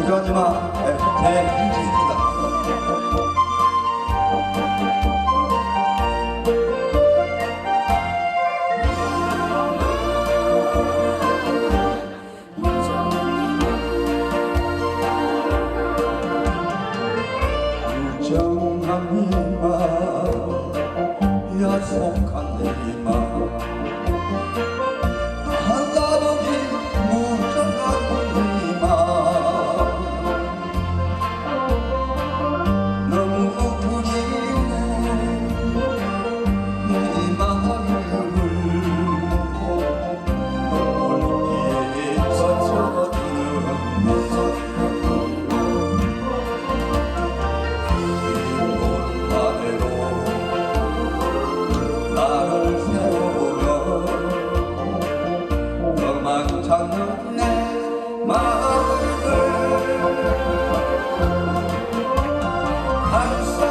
무조하지 마. 네, 제 힘입니다. 정한 이마 야속한 내마 저는 내 마음을. 항상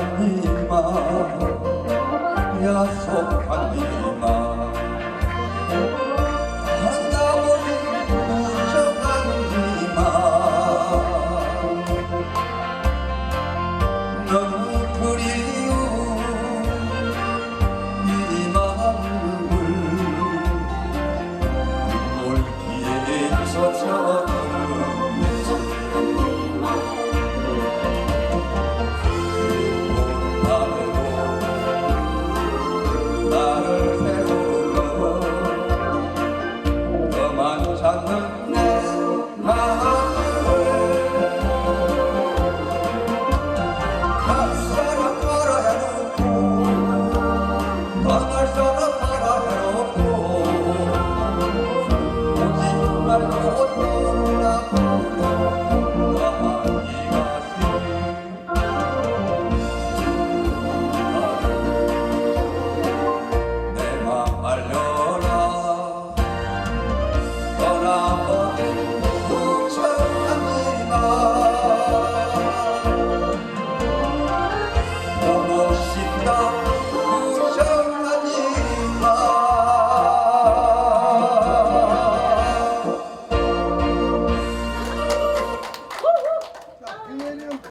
kalbime Yaz sok kalbime